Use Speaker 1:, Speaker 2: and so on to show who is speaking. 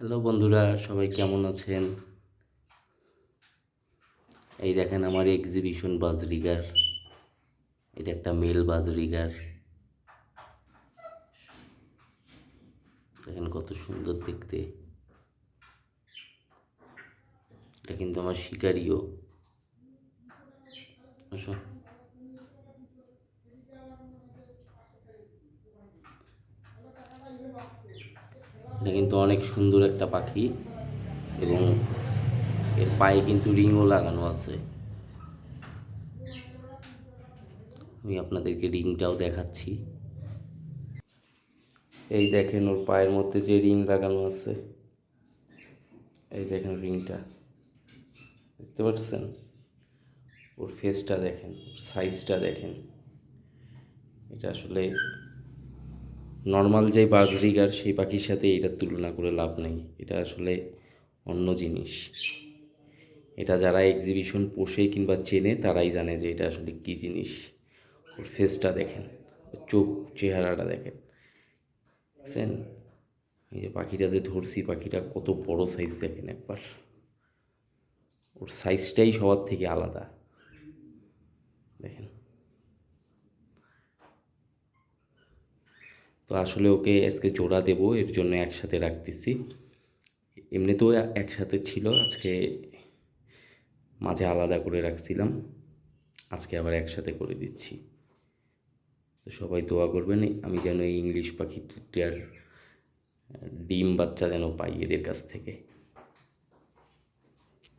Speaker 1: Hello বন্ধুরা, সবাই কেমন আছেন? এই দেখেন আমার এক্সিবিশন বাজরিগার। এটা একটা মেল বাজরিগার। দেখেন কত সুন্দর দেখতে। এটা কিন্তু আমার শিকারিও। আসো। এটা কিন্তু অনেক সুন্দর একটা পাখি এবং এর পায়ে কিন্তু রিংও লাগানো আছে। আমি আপনাদেরকে রিংটাও দেখাচ্ছি। এই দেখেন ওর পায়ের মধ্যে যে রিং লাগানো আছে। এই দেখেন রিংটা। দেখতে পাচ্ছেন? ওর ফেসটা দেখেন সাইজটা দেখেন। এটা আসলে নর্মাল যে বাজরিগার সেই পাখির সাথে এটার তুলনা করে লাভ নেই। এটা আসলে অন্য জিনিস। এটা যারা এক্সিবিশন পোষে কিংবা চেনে, তারাই জানে যে এটা আসলে কী জিনিস। ওর ফেসটা দেখেন, চোখ, চেহারাটা দেখেন। বুঝছেন এই যে পাখিটা যে ধরছি, পাখিটা কত বড় সাইজ দেখেন একবার। ওর সাইজটাই সবার থেকে আলাদা দেখেন তো আসলে ওকে আজকে জোড়া দেব, এর জন্য একসাথে রাখতেছি। এমনিতেও একসাথে ছিল, আজকে মাঝে আলাদা করে রাখছিলাম। আজকে আবার একসাথে করে দিচ্ছি। তো সবাই দোয়া করবেন, আমি যেন এই ইংলিশ পাখিটার ডিম বাচ্চা যেন পাই এদের কাছ থেকে।